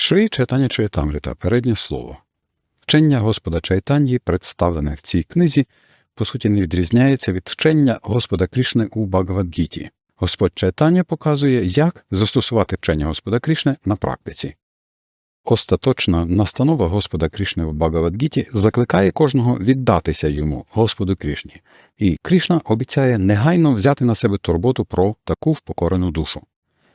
Шри читання Чайтамрита, переднє слово. Вчення Господа Чайтаньї, представлене в цій книзі, по суті, не відрізняється від вчення Господа Крішни у Багавадгіті. Господь Чайтання показує, як застосувати вчення Господа Крішни на практиці. Остаточна настанова Господа Крішни у Багавадгіті закликає кожного віддатися йому, Господу Крішні, і Крішна обіцяє негайно взяти на себе турботу про таку впокорену душу.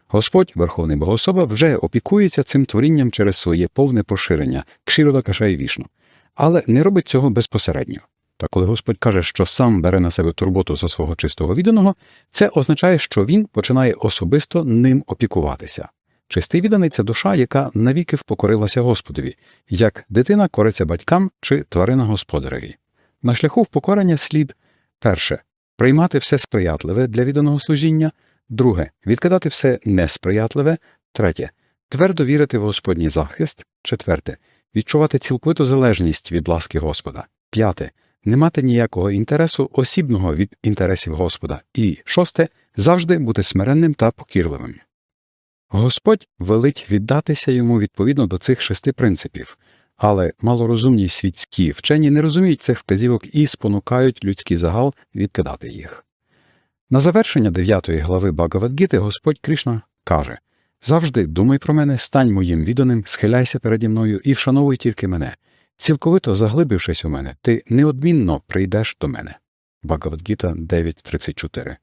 Господь, Верховний Богособа, вже опікується цим творінням через своє повне поширення Кшірода Кашай Вішну, але не робить цього безпосередньо. Та коли Господь каже, що сам бере на себе турботу за свого чистого відданого, це означає, що він починає особисто ним опікуватися. Чистий відданий це душа, яка навіки впокорилася Господові, як дитина кориться батькам чи тварина господареві. На шляху впокорення слід перше приймати все сприятливе для відданого служіння, друге. Відкидати все несприятливе, третє. Твердо вірити в Господній захист, четверте. Відчувати цілковиту залежність від ласки Господа, п'яте. Не мати ніякого інтересу осібного від інтересів Господа, і шосте. Завжди бути смиренним та покірливим. Господь велить віддатися йому відповідно до цих шести принципів, але малорозумні світські вчені не розуміють цих вказівок і спонукають людський загал відкидати їх. На завершення дев'ятої глави Багавадгіти Господь Кришна каже Завжди думай про мене, стань моїм відданим, схиляйся переді мною і вшановуй тільки мене. Цілковито заглибившись у мене, ти неодмінно прийдеш до мене. Багавадгіта 9.34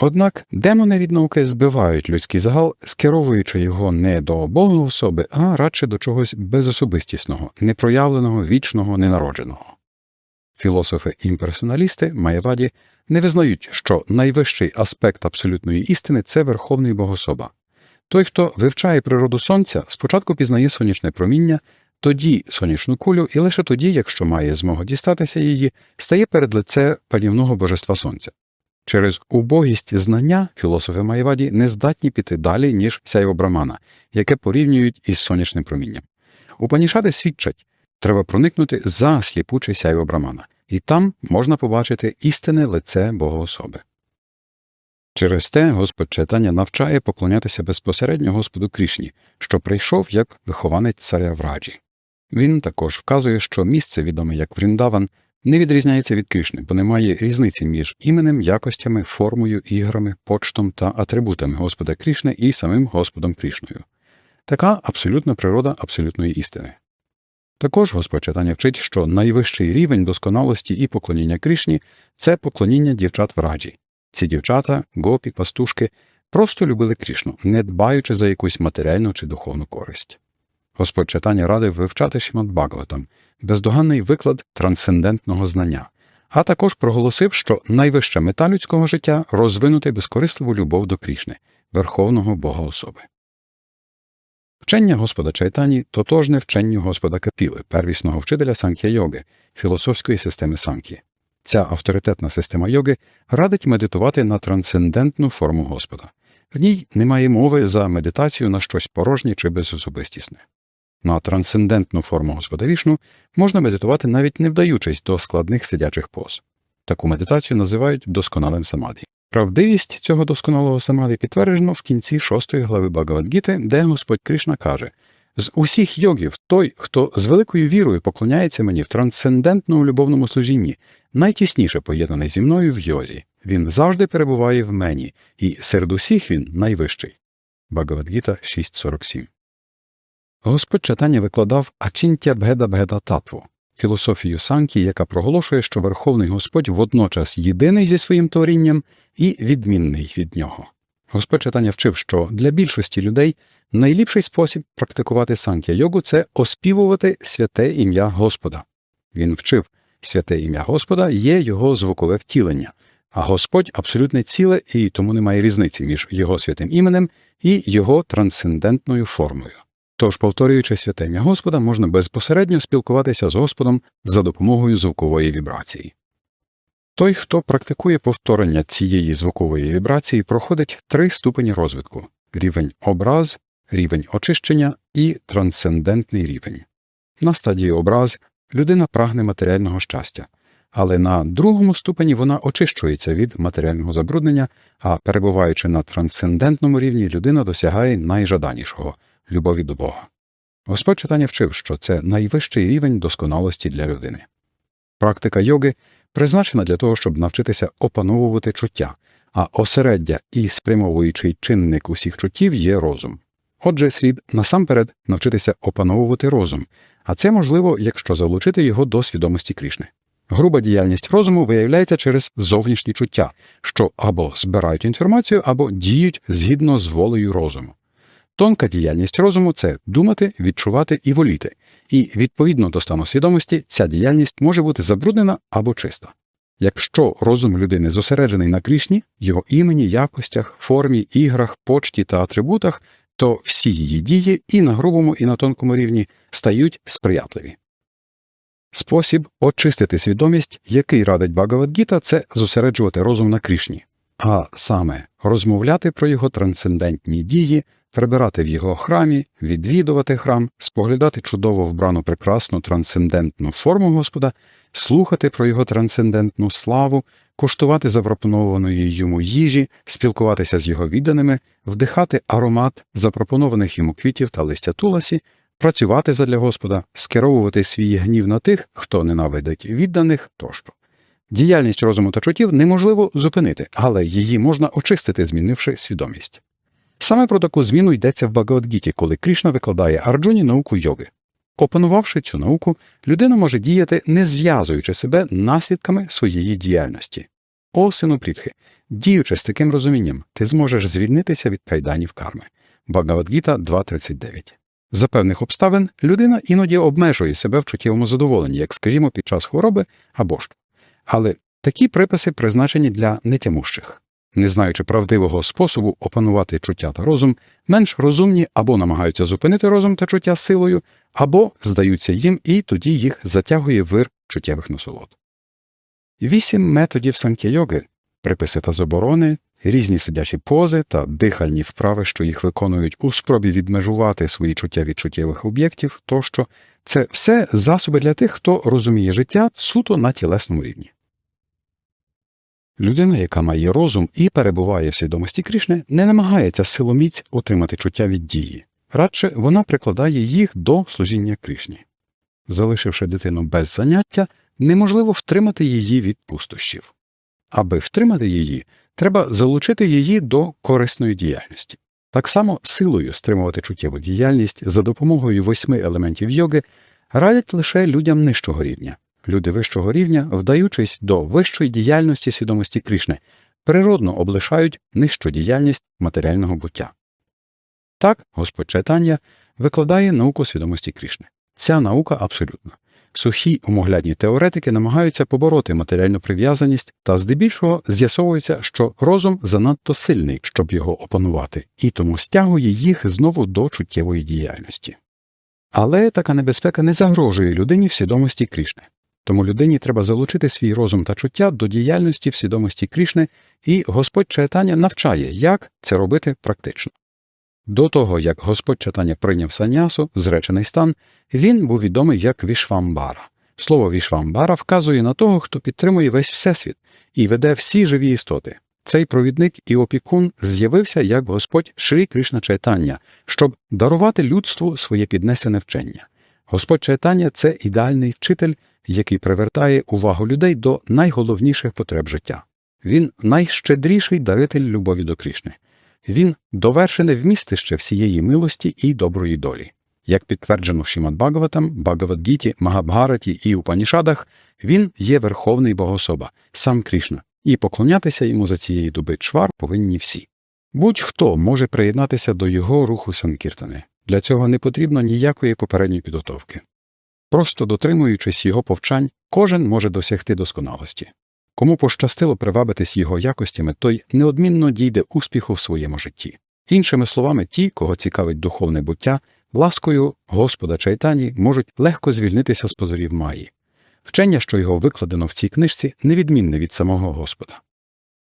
Однак демони від науки збивають людський загал, скеровуючи його не до Бога особи, а радше до чогось безособистісного, непроявленого, вічного, ненародженого. Філософи-імперсоналісти Маєваді не визнають, що найвищий аспект абсолютної істини це верховний богособа. Той, хто вивчає природу сонця, спочатку пізнає сонячне проміння, тоді сонячну кулю, і лише тоді, якщо має змогу дістатися її, стає перед лице панівного божества сонця. Через убогість знання філософи Маєваді не здатні піти далі, ніж сяйво Брамана, яке порівнюють із сонячним промінням. Упанішади свідчать, треба проникнути за сліпуче сяйво Брамана, і там можна побачити істинне лице Богоособи. Через те Господь читання навчає поклонятися безпосередньо Господу Крішні, що прийшов як вихованець царя Враджі. Він також вказує, що місце, відоме як Вріндаван, не відрізняється від Кришни, бо немає різниці між іменем, якостями, формою, іграми, почтом та атрибутами Господа Крішни і самим Господом Крішною. Така абсолютна природа абсолютної істини. Також Господь читання вчить, що найвищий рівень досконалості і поклоніння Крішні це поклоніння дівчат в раджі. Ці дівчата, гопі, пастушки просто любили Крішну, не дбаючи за якусь матеріальну чи духовну користь. Господь читання радив вивчати Шімат Багаватам, бездоганний виклад трансцендентного знання, а також проголосив, що найвища мета людського життя розвинути безкорисливу любов до Крішни, верховного Бога особи. Вчення Господа Чайтані тотожне вченню Господа Капіли, первісного вчителя санк'я йоги, філософської системи санк'ї. Ця авторитетна система йоги радить медитувати на трансцендентну форму Господа. В ній немає мови за медитацію на щось порожнє чи безособистісне. На трансцендентну форму Господа Вішну можна медитувати навіть не вдаючись до складних сидячих поз. Таку медитацію називають досконалим самаді. Правдивість цього досконалого самаді підтверджено в кінці шостої глави Багавадгіти, де Господь Кришна каже з усіх йогів той, хто з великою вірою поклоняється мені в трансцендентному любовному служінні, найтісніше поєднаний зі мною в йозі. Він завжди перебуває в мені, і серед усіх він найвищий. Багавадгіта 6.47 Господь читання викладав Ачінтя Бгеда Бгеда Татву, філософію санкі, яка проголошує, що Верховний Господь водночас єдиний зі своїм творінням і відмінний від нього. Господь читання вчив, що для більшості людей найліпший спосіб практикувати санкя йогу це оспівувати святе ім'я Господа. Він вчив, святе ім'я Господа є його звукове втілення, а Господь абсолютне ціле і тому немає різниці між його святим іменем і його трансцендентною формою. Тож, повторюючи святе Господа, можна безпосередньо спілкуватися з Господом за допомогою звукової вібрації. Той, хто практикує повторення цієї звукової вібрації, проходить три ступені розвитку рівень образ, рівень очищення і трансцендентний рівень. На стадії образ людина прагне матеріального щастя, але на другому ступені вона очищується від матеріального забруднення, а перебуваючи на трансцендентному рівні, людина досягає найжаданішого любові до Бога. Господь читання вчив, що це найвищий рівень досконалості для людини. Практика йоги призначена для того, щоб навчитися опановувати чуття, а осереддя і спрямовуючий чинник усіх чуттів є розум. Отже, слід насамперед навчитися опановувати розум, а це можливо, якщо залучити його до свідомості Крішни. Груба діяльність розуму виявляється через зовнішні чуття, що або збирають інформацію, або діють згідно з волею розуму. Тонка діяльність розуму це думати, відчувати і воліти, і відповідно до стану свідомості ця діяльність може бути забруднена або чиста. Якщо розум людини зосереджений на Крішні, його імені, якостях, формі, іграх, почті та атрибутах, то всі її дії і на грубому, і на тонкому рівні стають сприятливі. Спосіб очистити свідомість, який радить Багавадгіта, це зосереджувати розум на Крішні, а саме розмовляти про його трансцендентні дії, прибирати в його храмі, відвідувати храм, споглядати чудово вбрану прекрасну трансцендентну форму Господа, слухати про його трансцендентну славу, куштувати запропонованої йому їжі, спілкуватися з його відданими, вдихати аромат запропонованих йому квітів та листя туласі, працювати задля Господа, скеровувати свій гнів на тих, хто ненавидить відданих тощо. Діяльність розуму та чуттів неможливо зупинити, але її можна очистити, змінивши свідомість. Саме про таку зміну йдеться в Багавадгіті, коли Крішна викладає Арджуні науку йоги. Опанувавши цю науку, людина може діяти, не зв'язуючи себе наслідками своєї діяльності. О, сину Прітхи, діючи з таким розумінням, ти зможеш звільнитися від кайданів карми. Багавадгіта 2.39 За певних обставин людина іноді обмежує себе в чуттєвому задоволенні, як, скажімо, під час хвороби або ж. Але такі приписи призначені для нетямущих. Не знаючи правдивого способу опанувати чуття та розум, менш розумні або намагаються зупинити розум та чуття силою, або здаються їм, і тоді їх затягує вир чуттєвих насолод. Вісім методів санкя-йоги – приписи та заборони, різні сидячі пози та дихальні вправи, що їх виконують у спробі відмежувати свої чуття від чуттєвих об'єктів тощо, це все засоби для тих, хто розуміє життя суто на тілесному рівні. Людина, яка має розум і перебуває в свідомості Крішни, не намагається силоміць отримати чуття від дії, радше вона прикладає їх до служіння Кришні. Залишивши дитину без заняття, неможливо втримати її від пустощів. Аби втримати її, треба залучити її до корисної діяльності. Так само силою стримувати чуттєву діяльність за допомогою восьми елементів йоги радять лише людям нижчого рівня. Люди вищого рівня, вдаючись до вищої діяльності свідомості Крішни, природно облишають нижчу діяльність матеріального буття. Так, Господь Чайтання викладає науку свідомості Крішни. Ця наука абсолютна. Сухі умоглядні теоретики намагаються побороти матеріальну прив'язаність, та здебільшого з'ясовується, що розум занадто сильний, щоб його опанувати, і тому стягує їх знову до чуттєвої діяльності. Але така небезпека не загрожує людині в свідомості Крішни. Тому людині треба залучити свій розум та чуття до діяльності в свідомості Крішни, і Господь Чайтання навчає, як це робити практично. До того, як Господь Чайтання прийняв санясу, зречений стан, він був відомий як Вішвамбара. Слово Вішвамбара вказує на того, хто підтримує весь Всесвіт і веде всі живі істоти. Цей провідник і опікун з'явився як Господь Шрі Кришна Чайтання, щоб дарувати людству своє піднесене вчення. Господь Чайтання це ідеальний вчитель, який привертає увагу людей до найголовніших потреб життя. Він найщедріший даритель любові до Крішни. Він довершене вмістище всієї милості і доброї долі. Як підтверджено Шімад Багаватам, Багавадгіті, Магабгараті і Упанішадах, він є верховний богособа, сам Крішна, і поклонятися йому за цієї доби чвар повинні всі. Будь-хто може приєднатися до його руху Санкіртани. Для цього не потрібно ніякої попередньої підготовки. Просто дотримуючись його повчань, кожен може досягти досконалості. Кому пощастило привабитись його якостями, той неодмінно дійде успіху в своєму житті. Іншими словами, ті, кого цікавить духовне буття, ласкою Господа Чайтані можуть легко звільнитися з позорів Маї. Вчення, що його викладено в цій книжці, невідмінне від самого Господа.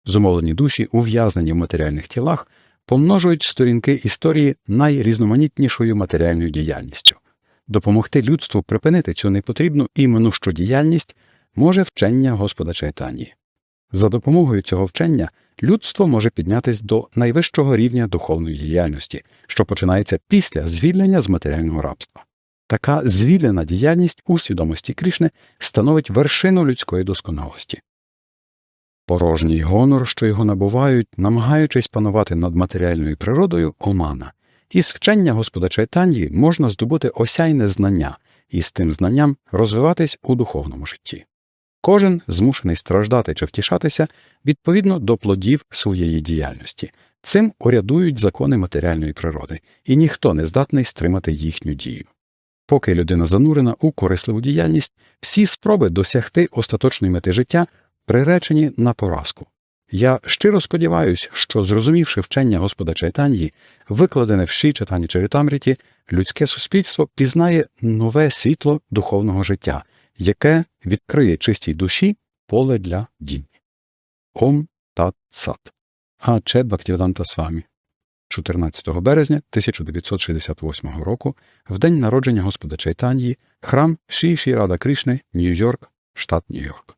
Зумовлені душі, ув'язнені в матеріальних тілах, помножують сторінки історії найрізноманітнішою матеріальною діяльністю. Допомогти людству припинити цю непотрібну і минущу діяльність може вчення Господа Чайтані. За допомогою цього вчення людство може піднятись до найвищого рівня духовної діяльності, що починається після звільнення з матеріального рабства. Така звільнена діяльність у свідомості Крішни становить вершину людської досконалості. Порожній гонор, що його набувають, намагаючись панувати над матеріальною природою, омана. Із вчення Господа Чайтанії можна здобути осяйне знання і з тим знанням розвиватись у духовному житті. Кожен змушений страждати чи втішатися відповідно до плодів своєї діяльності. Цим урядують закони матеріальної природи, і ніхто не здатний стримати їхню дію. Поки людина занурена у корисливу діяльність, всі спроби досягти остаточної мети життя приречені на поразку. Я щиро сподіваюся, що, зрозумівши вчення Господа Чайтанії, викладене в Ші Читані Чаритамріті, людське суспільство пізнає нове світло духовного життя, яке відкриє чистій душі поле для дій. Ом Тат Сат. А Че Бхактівданта Свамі. 14 березня 1968 року, в день народження Господа Чайтанії, храм Ші Ші Рада Кришни, Нью-Йорк, штат Нью-Йорк.